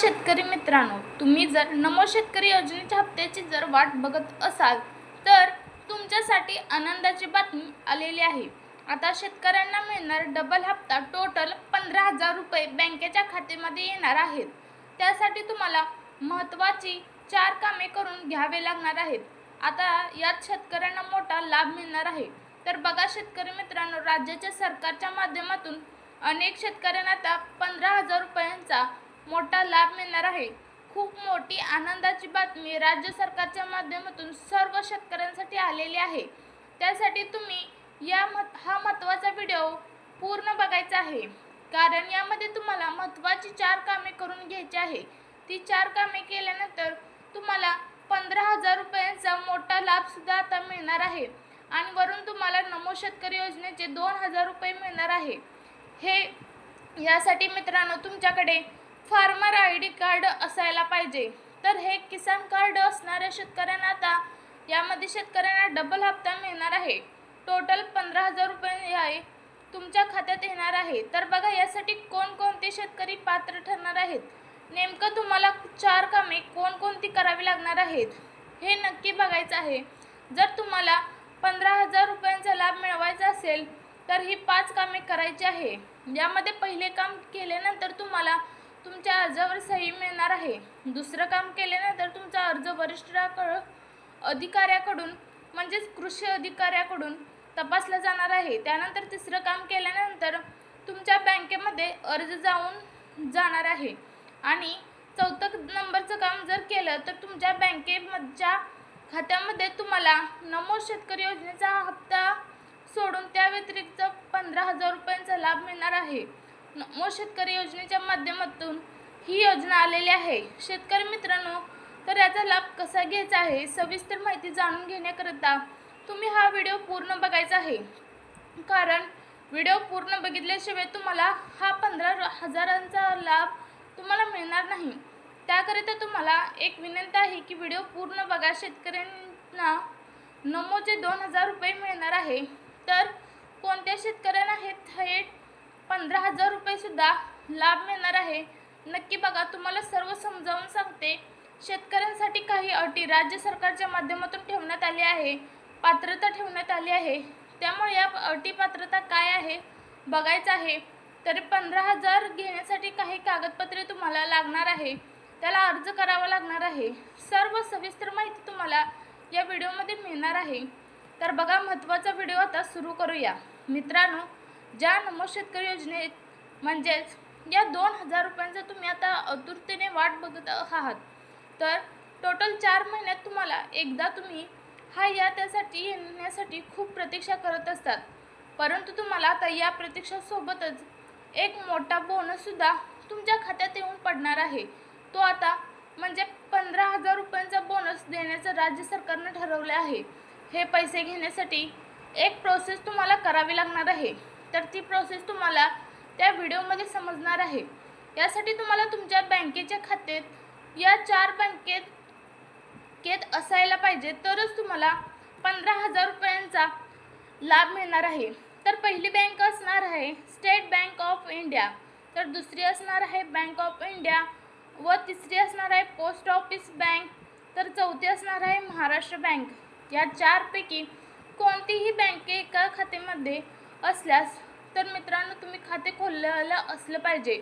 शेतकरी मित्रांनो तुम्ही जर नमो शेतकरी योजनेच्या हप्त्याची जर वाट बघत असाल तर तुमच्यासाठी आनंदाची बातमी आलेली आहे. आता शेतकऱ्यांना मिळणार डबल हप्ता टोटल पंधरा हजार रुपये बँकेच्या खात्यामध्ये येणार आहेत. त्यासाठी तुम्हाला महत्त्वाची चार कामे करून घ्यावे लागणार आहेत. आता यात शेतकऱ्यांना मोठा लाभ मिळणार आहे. तर बघा शेतकरी मित्रांनो राज्याच्या सरकारच्या माध्यमातून अनेक शेतकऱ्यांना आता पंधरा हजार रुपयांचा मोठा लाभ मिळणार आहे. खूप मोठी आनंदाची बातमी राज्य सरकारच्या माध्यमातून सर्व शेतकऱ्यांसाठी आलेली आहे. त्यासाठी तुम्ही या मत हा महत्त्वाचा व्हिडिओ पूर्ण बघायचा आहे. कारण यामध्ये तुम्हाला महत्त्वाची चार कामे करून घ्यायची आहे. ती चार कामे केल्यानंतर तुम्हाला पंधरा हजार रुपयांचा मोठा लाभसुद्धा आता मिळणार आहे. आणि वरून तुम्हाला नमो शेतकरी योजनेचे दोन हजार रुपये मिळणार आहे. हे यासाठी मित्रांनो तुमच्याकडे फार्मर आय डी कार्ड असायला पाहिजे. तर हे किसान कार्ड असणाऱ्या शेतकऱ्यांना आता यामध्ये शेतकऱ्यांना डबल हप्ता मिळणार आहे. टोटल पंधरा हजार रुपये आहे तुमच्या खात्यात येणार आहे. तर बघा यासाठी कोणकोणते शेतकरी पात्र ठरणार आहेत? नेमकं तुम्हाला चार कामे कोणकोणती करावी लागणार आहेत? हे नक्की बघायचं आहे. जर तुम्हाला पंधरा हजार रुपयांचा लाभ मिळवायचा असेल तर ही पाच कामे करायची आहे. यामध्ये पहिले काम केल्यानंतर तुम्हाला तुमच्या अर्जावर सही मिळणार आहे. दुसरं काम केल्यानंतर तुमचा अर्ज वरिष्ठाकडं अधिकाऱ्याकडून म्हणजेच कृषी अधिकाऱ्याकडून तपासला जाणार आहे. त्यानंतर तिसरं काम केल्यानंतर तुमच्या बँकेमध्ये अर्ज जाऊन जाणार आहे. आणि चौथं नंबरचं काम जर केलं तर तुमच्या बँकेमधच्या खात्यामध्ये तुम्हाला नमो शेतकरी योजनेचा हप्ता सोडून त्या व्यतिरिक्त पंधरा हजार रुपयांचा लाभ मिळणार आहे. नमो शेतकरी योजनेच्या माध्यमातून ही योजना आलेली आहे. शेतकरी मित्रांनो तर याचा लाभ कसा घ्यायचा आहे सविस्तर माहिती जाणून घेण्याकरिता तुम्ही हा व्हिडिओ पूर्ण बघायचा आहे. कारण व्हिडिओ पूर्ण बघितल्याशिवाय तुम्हाला हा पंधरा हजारांचा लाभ तुम्हाला मिळणार नाही. त्याकरिता तुम्हाला एक विनंती आहे की व्हिडिओ पूर्ण बघा. शेतकऱ्यांना नमोचे दोन हजार रुपये मिळणार आहे. तर कोणत्या शेतकऱ्यांना हे थेट पंधरा हजार रुपयेसुद्धा लाभ मिळणार आहे. नक्की बघा तुम्हाला सर्व समजावून सांगते शेतकऱ्यांसाठी काही अटी राज्य सरकारच्या माध्यमातून ठेवण्यात आली आहे. पात्रता ठेवण्यात आली आहे. त्यामुळे या अटी पात्रता काय आहे बघायचं आहे. तरी पंधरा हजार घेण्यासाठी काही कागदपत्रे तुम्हाला लागणार आहे. त्याला अर्ज करावा लागणार आहे. सर्व सविस्तर माहिती तुम्हाला या व्हिडिओमध्ये मिळणार आहे. तर बघा महत्त्वाचा व्हिडिओ आता सुरू करूया. मित्रांनो ज्या नमो शेतकरी योजनेत म्हणजेच या दोन हजार रुपयांचा तुम्ही आता आतुरतेने वाट बघत आहात तर टोटल चार महिन्यात तुम्हाला एकदा तुम्ही हा या त्यासाठी येण्यासाठी खूप प्रतीक्षा करत असतात. परंतु तुम्हाला आता या प्रतीक्षासोबतच एक मोठा बोनससुद्धा तुमच्या खात्यात येऊन पडणार आहे. तो आता म्हणजे पंधरा हजार रुपयांचा बोनस देण्याचं राज्य सरकारनं ठरवलं आहे. हे पैसे घेण्यासाठी एक प्रोसेस तुम्हाला करावी लागणार आहे. तर ती प्रोसेस तुम्हाला त्या व्हिडिओमध्ये समजणार आहे. यासाठी तुम्हाला तुमच्या बँकेच्या खात्यात या चार बँकेत केत असायला पाहिजे तरच तुम्हाला पंधरा हजार रुपयांचा लाभ मिळणार आहे. तर पहिली बँक असणार आहे स्टेट बँक ऑफ इंडिया तर दुसरी असणार आहे बँक ऑफ इंडिया व तिसरी असणार आहे पोस्ट ऑफिस बँक तर चौथी असणार आहे महाराष्ट्र बँक या चारपैकी कोणतीही बँके एका खात्यामध्ये असल्यास तर मित्रांनो तुम्ही खाते खोललेलं असलं पाहिजे.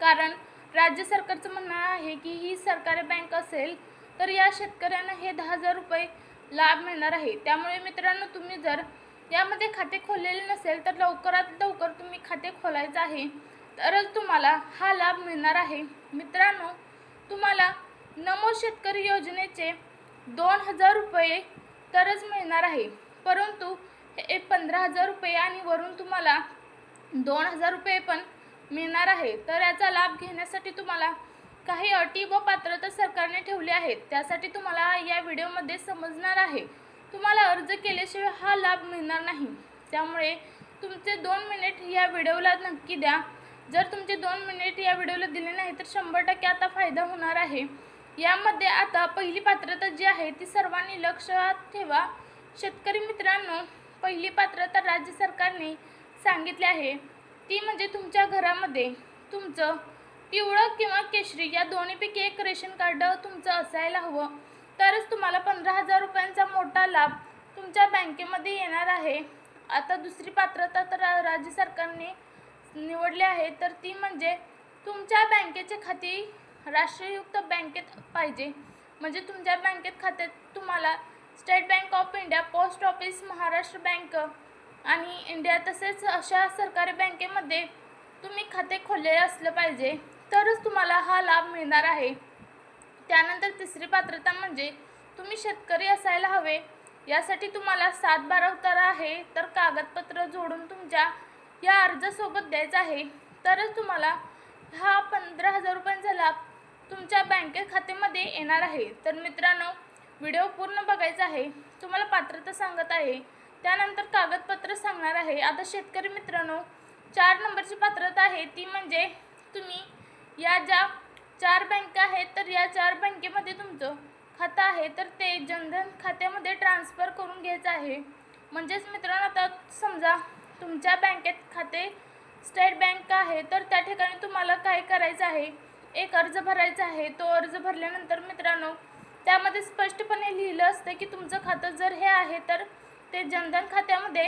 कारण राज्य सरकारचं म्हणणं आहे की ही सरकारी बँक असेल तर या शेतकऱ्यांना हे दहा हजार रुपये लाभ मिळणार आहे. त्यामुळे मित्रांनो तुम्ही जर यामध्ये खाते खोललेले नसेल तर लवकरात लवकर तुम्ही खाते खोलायचं आहे. तरच तुम्हाला हा लाभ मिळणार आहे. मित्रांनो तुम्हाला नमो शेतकरी योजनेचे दोन हजार रुपये तरच मिळणार आहे. परंतु हे पंधरा हजार रुपये आणि वरून तुम्हाला दोन हजार रुपये पण मिळणार आहे. तर याचा लाभ घेण्यासाठी तुम्हाला काही अटी व पात्रता सरकारने ठेवली आहेत. त्यासाठी तुम्हाला या व्हिडिओमध्ये समजणार आहे. तुम्हाला अर्ज केल्याशिवाय हा लाभ मिळणार नाही. त्यामुळे तुमचे दोन मिनिट या व्हिडिओला नक्की द्या. जर तुमचे दोन मिनिट या व्हिडिओला दिले नाही तर शंभर टक्के आता फायदा होणार आहे. यामध्ये आता पहिली पात्रता जी आहे ती सर्वांनी लक्षात ठेवा. शेतकरी मित्रांनो पहिली पात्रता राज्य सरकारने सांगितले आहे. ती म्हणजे तुमच्या घरामध्ये तुमचं पिवळं किंवा केशरी या दोन्हीपैकी एक रेशन कार्ड तुमचं असायला हवं. तरच तुम्हाला पंधरा हजार रुपयांचा मोठा लाभ तुमच्या बँकेमध्ये येणार आहे. आता दुसरी पात्रता तर राज्य सरकारने निवडली आहे तर ती म्हणजे तुमच्या बँकेचे खाती राष्ट्रीययुक्त बँकेत पाहिजे. म्हणजे तुमच्या बँकेत खात्यात तुम्हाला state bank of India post office Maharashtra bank आणि इंडिया तसेच अशा सरकारी बँकेमध्ये तुम्ही खाते खोललेले असलं पाहिजे तरच तुम्हाला हा लाभ मिळणार आहे. त्यानंतर तिसरी पात्रता म्हणजे तुम्ही शेतकरी असायला हवे यासाठी तुम्हाला सात बारा उतार आहे तर कागदपत्र जोडून तुमच्या या अर्जासोबत द्यायचा आहे तरच तुम्हाला हा पंधरा हजार रुपयांचा लाभ तुमच्या बँके खात्यामध्ये येणार आहे. तर मित्रांनो व्हिडिओ पूर्ण बघायचा आहे तुम्हाला पात्रता सांगत आहे. त्यानंतर कागदपत्र सांगणार आहे. आता शेतकरी मित्रांनो चार नंबरची पात्रता आहे ती म्हणजे तुम्ही या ज्या चार बँका आहेत तर या चार बँकेमध्ये तुमचं खातं आहे तर ते जनधन खात्यामध्ये ट्रान्सफर करून घ्यायचं आहे. म्हणजेच मित्रांनो आता समजा तुमच्या बँकेत खाते स्टेट बँक आहे तर त्या ठिकाणी तुम्हाला काय करायचं आहे? एक अर्ज भरायचा आहे. तो अर्ज भरल्यानंतर मित्रांनो त्यामध्ये स्पष्टपणे लिहिलं असतं की तुमचं खातं जर हे आहे तर ते जनधन खात्यामध्ये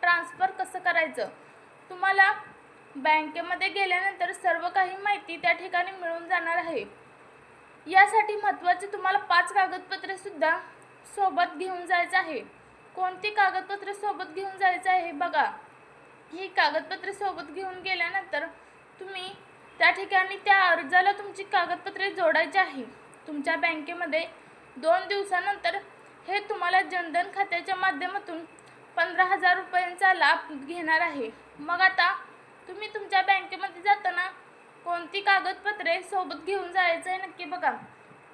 ट्रान्सफर कसं करायचं? तुम्हाला बँकेमध्ये गेल्यानंतर सर्व काही माहिती त्या ठिकाणी मिळून जाणार आहे. यासाठी महत्त्वाचे तुम्हाला पाच कागदपत्रेसुद्धा सोबत घेऊन जायचं आहे. कोणती कागदपत्रे सोबत घेऊन जायचं आहे बघा. ही कागदपत्रे सोबत घेऊन गेल्यानंतर तुम्ही त्या ठिकाणी त्या अर्जाला तुमची कागदपत्रे जोडायची आहे. तुमच्या बँकेमध्ये दोन दिवसानंतर हे तुम्हाला जनधन खात्याच्या माध्यमातून पंधरा हजार रुपयांचा लाभ घेणार आहे. मग आता तुम्ही तुमच्या बँकेमध्ये जाताना कोणती कागदपत्रे सोबत घेऊन जायचं आहे नक्की बघा.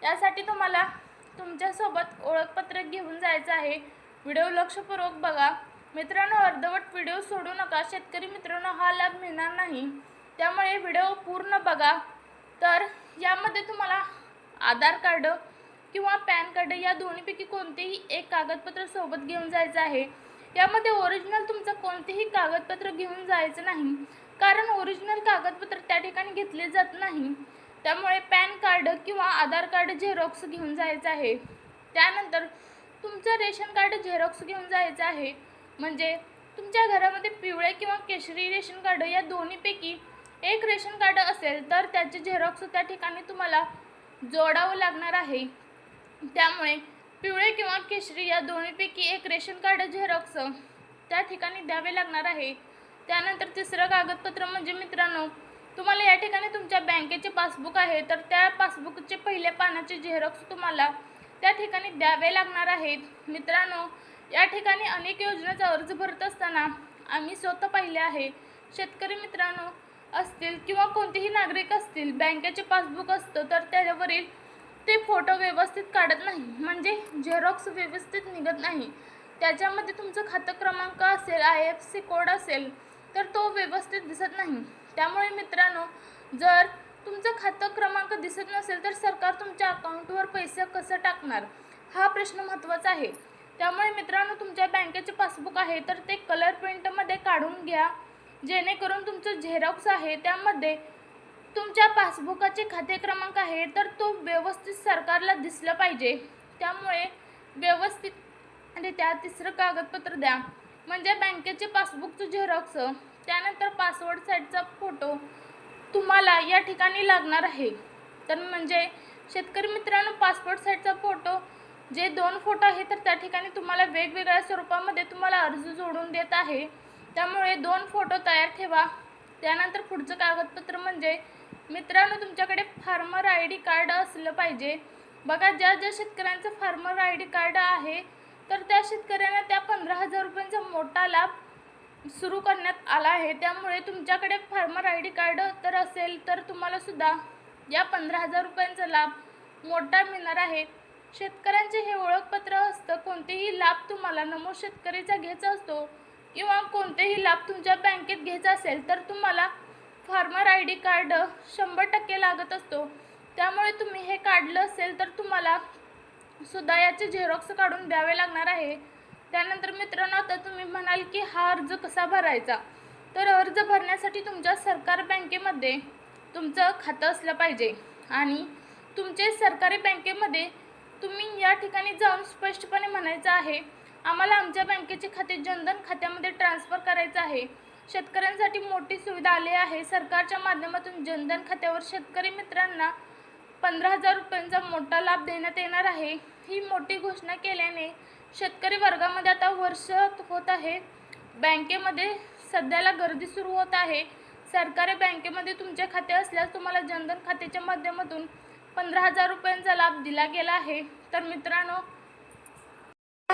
यासाठी तुम्हाला तुमच्यासोबत ओळखपत्र घेऊन जायचं आहे. व्हिडिओ लक्षपूर्वक बघा. मित्रांनो अर्धवट व्हिडिओ सोडू नका. शेतकरी मित्रांनो हा लाभ मिळणार नाही. त्यामुळे व्हिडिओ पूर्ण बघा. तर यामध्ये तुम्हाला आधार कार्ड किंवा पॅन कार्ड या दोन्हीपैकी कोणतेही एक कागदपत्र सोबत घेऊन जायचं आहे. यामध्ये ओरिजिनल तुमचं कोणतेही कागदपत्र घेऊन जायचं नाही. कारण ओरिजिनल कागदपत्र त्या ठिकाणी घेतले जात नाही. त्यामुळे पॅन कार्ड किंवा आधार कार्ड झेरॉक्स घेऊन जायचं आहे. त्यानंतर तुमचं रेशन कार्ड झेरॉक्स घेऊन जायचं आहे. म्हणजे तुमच्या घरामध्ये पिवळे किंवा केशरी रेशन कार्ड या दोन्हीपैकी एक रेशन कार्ड असेल तर त्याचे झेरॉक्स त्या ठिकाणी तुम्हाला जोडावं लागणार आहे. त्यामुळे पिवळे किंवा केशरी या दोन्हीपैकी एक रेशन कार्ड झेरॉक्स त्या ठिकाणी द्यावे लागणार आहे. त्यानंतर तिसरं कागदपत्र म्हणजे मित्रांनो तुम्हाला या ठिकाणी तुमच्या बँकेचे पासबुक आहे तर त्या पासबुकचे पहिल्या पानाचे झेरॉक्स तुम्हाला त्या ठिकाणी द्यावे लागणार आहेत. मित्रांनो या ठिकाणी अनेक योजनेचा अर्ज भरत असताना आम्ही स्वतः पाहिले आहे. शेतकरी मित्रांनो असतील किंवा कोणतेही नागरिक असतील बँकेचे पासबुक असतं तर त्याच्यावरील ते फोटो व्यवस्थित काढत नाही. म्हणजे झेरॉक्स व्यवस्थित निघत नाही. त्याच्यामध्ये तुमचं खातं क्रमांक असेल आय एफ सी कोड असेल तर तो व्यवस्थित दिसत नाही. त्यामुळे मित्रांनो जर तुमचं खातं क्रमांक दिसत नसेल तर सरकार तुमच्या अकाउंटवर पैसे कसं टाकणार? हा प्रश्न महत्त्वाचा आहे. त्यामुळे मित्रांनो तुमच्या बँकेचे पासबुक आहे तर ते कलर प्रिंटमध्ये काढून घ्या. जेणेकरून तुमचं झेरॉक्स आहे त्यामध्ये तुमच्या पासबुकाचे खाते क्रमांक आहे तर तो व्यवस्थित सरकारला दिसलं पाहिजे. त्यामुळे व्यवस्थितरित्या तिसरं कागदपत्र द्या. म्हणजे बँकेचे पासबुकचं झेरॉक्स त्यानंतर पासवर्ड साईडचा फोटो तुम्हाला या ठिकाणी लागणार आहे. तर म्हणजे शेतकरी मित्रांनो पासपोर्ट साईटचा फोटो जे दोन फोटो आहे तर त्या ठिकाणी तुम्हाला वेगवेगळ्या स्वरूपामध्ये तुम्हाला अर्ज जोडून देत आहे. त्यामुळे दोन फोटो तयार ठेवा. त्यानंतर पुढचं कागदपत्र म्हणजे मित्रांनो तुमच्याकडे फार्मर आय डी कार्ड असलं पाहिजे. बघा ज्या ज्या शेतकऱ्यांचं फार्मर आय डी कार्ड आहे तर त्या शेतकऱ्यांना त्या पंधरा हजार रुपयांचा मोठा लाभ सुरू करण्यात आला आहे. त्यामुळे तुमच्याकडे फार्मर आय डी कार्ड तर असेल तर तुम्हाला सुद्धा या पंधरा हजार रुपयांचा लाभ मोठा मिळणार आहे. शेतकऱ्यांचे हे ओळखपत्र असतं कोणतेही लाभ तुम्हाला नमो शेतकरीचा घ्यायचा असतो किंवा कोणतेही लाभ तुमच्या बँकेत घ्यायचा असेल तर तुम्हाला फार्मर आय डी कार्ड शंभर टक्के लागत असतो. त्यामुळे तुम्ही हे काढलं असेल तर तुम्हाला सुद्धा याचे झेरॉक्स काढून द्यावे लागणार आहे. त्यानंतर मित्रांनो आता तुम्ही म्हणाल की हा अर्ज कसा भरायचा? तर अर्ज भरण्यासाठी तुमच्या सरकार बँकेमध्ये तुमचं खातं असलं पाहिजे आणि तुमचे सरकारी बँकेमध्ये तुम्ही या ठिकाणी जाऊन स्पष्टपणे म्हणायचं आहे आम्हाला आमच्या बँकेचे खाते जनधन खात्यामध्ये ट्रान्स्फर करायचं आहे. शेतकऱ्यांसाठी मोठी सुविधा आली आहे. सरकारच्या माध्यमातून जनधन खात्यावर शेतकरी मित्रांना पंधरा हजार रुपयांचा मोठा लाभ देण्यात येणार आहे. ही मोठी घोषणा केल्याने शेतकरी वर्गामध्ये आता वर्ष होत आहे. बँकेमध्ये सध्याला गर्दी सुरू होत आहे. सरकारी बँकेमध्ये तुमचे खाते असल्यास तुम्हाला जनधन खात्याच्या माध्यमातून पंधरा हजार रुपयांचा लाभ दिला गेला आहे. तर मित्रांनो